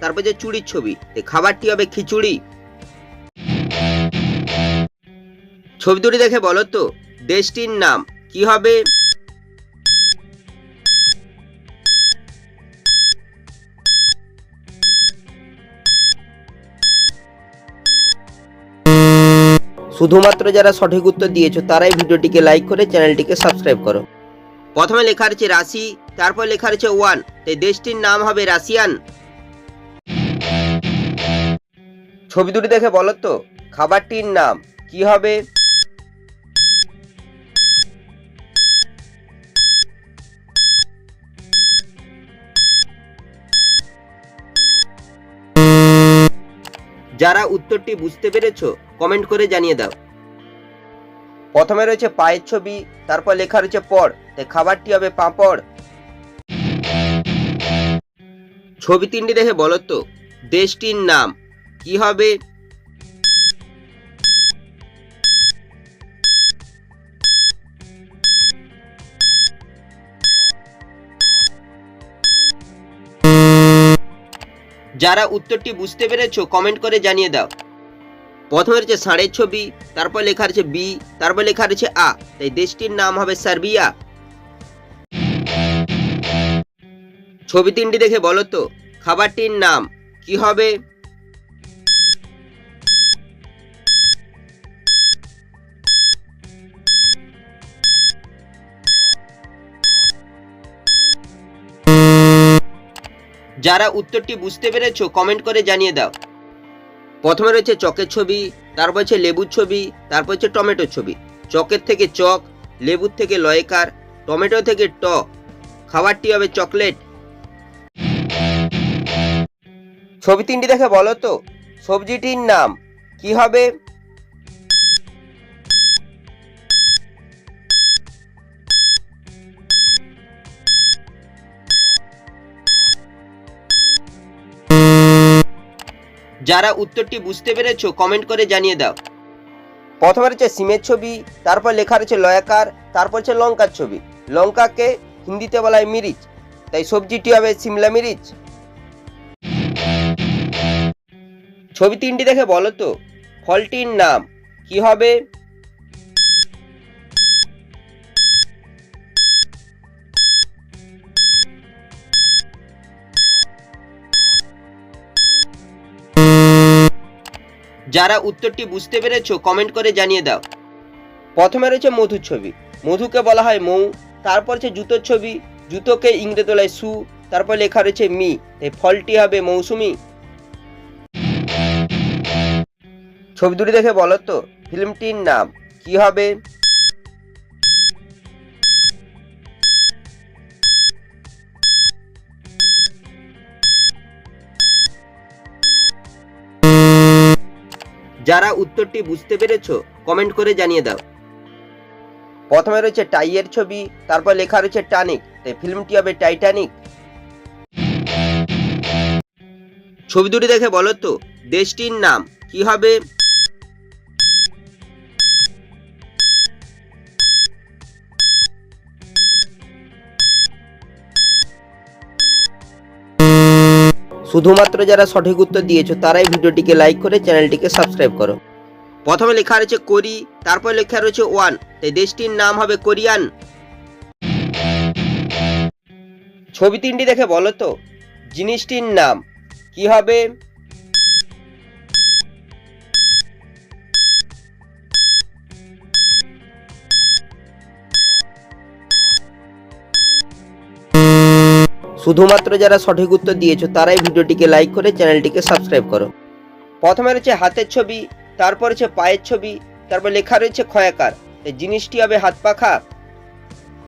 তারপর যে চুরির ছবি খাবারটি হবে খিচুড়ি। ছবি দুটি দেখে বলো তো, দেশটির নাম কি হবে? শুধুমাত্র যারা সঠিক উত্তর দিয়েছ, তারাই ভিডিওটিকে লাইক করে চ্যানেলটিকে সাবস্ক্রাইব করো। প্রথমে লেখা রয়েছে রাশি, তারপর লেখা রয়েছে ওয়ান, তাই দেশটির নাম হবে রাশিয়ান। ছবি দুটি দেখে বলো তো, খাবারটির নাম, কি হবে? যারা উত্তরটি বুঝতে পেরেছ কমেন্ট করে জানিয়ে দাও। প্রথমে রয়েছে পায়ের ছবি, তারপর লেখা রয়েছে পড় তাই খাবারটি হবে পাঁপড়। ছবি তিনটি দেখে বলো তো, দেশটির নাম কি হবে? যারা উত্তরটি বুঝতে পেরেছ কমেন্ট করে জানিয়ে দাও। প্রথমে রয়েছে ষাঁড়ের ছবি, তারপর লেখা রয়েছে বি, তারপর লেখা রয়েছে আ। তাই দেশটির নাম হবে সার্বিয়া। ছবি তিনটি দেখে বলো তো, খাবারটির নাম কি হবে? যারা উত্তরটি বুঝতে পেরেছ কমেন্ট করে জানিয়ে দাও। প্রথমে রয়েছে চকের ছবি, তারপর হচ্ছে লেবুর ছবি, তারপর হচ্ছে টমেটোর ছবি। চকের থেকে চক, লেবুর থেকে লয়কার, টমেটো থেকে ট খাবারটি হবে চকলেট। ছবি তিনটি দেখে বলো তো, সবজিটির নাম কি হবে? যারা উত্তরটি বুঝতে পেরেছ কমেন্ট করে জানিয়ে দাও। প্রথমে রয়েছে সিমের ছবি, তারপর লেখা রয়েছে লয়াকার, তারপর হচ্ছে লঙ্কার ছবি। লঙ্কাকে হিন্দিতে বলা হয় মিরিচ। তাই সবজিটি হবে সিমলা মিরিচ। ছবি তিনটি দেখে বলো তো, ফলটির নাম কি হবে? যারা উত্তরটি বুঝতে পেরেছ কমেন্ট করে জানিয়ে দাও। প্রথমে রয়েছে মধুর ছবি। মধুকে বলা হয় মৌ, তারপর হচ্ছে জুতোর ছবি, জুতোকে ইংরেজি বলা হয় সু, তারপর লেখা রয়েছে মি। এই ফলটি হবে মৌসুমি। ছবি দুটি দেখে বলো তো, ফিল্মটির নাম কি হবে? যারা উত্তরটি বুঝতে পেরেছ কমেন্ট করে জানিয়ে দাও। প্রথমে রয়েছে টাইয়ের ছবি, তারপর লেখা রয়েছে টানিক, তাই ফিল্মটি হবে টাইটানিক। ছবি দুটি দেখে বলো তো, দেশটির নাম কি হবে? শুধুমাত্র যারা সঠিক উত্তর দিয়েছ, তারাই ভিডিওটিকে লাইক করে চ্যানেলটিকে সাবস্ক্রাইব করো। প্রথমে লেখা রয়েছে কোরি, তারপর লেখা রয়েছে ওয়ান, তাই দেশটির নাম হবে কোরিয়ান। ছবি তিনটি দেখে বলো তো, জিনিসটির নাম, কি হবে? শুধুমাত্র যারা সঠিক উত্তর দিয়েছ, তারাই ভিডিওটিকে লাইক করে চ্যানেলটিকে সাবস্ক্রাইব করো। প্রথমে রয়েছে হাতের ছবি, তারপর রয়েছে পায়ের ছবি, তারপর লেখা রয়েছে ক্ষয়াকার। এই জিনিসটি হবে হাত পাখা।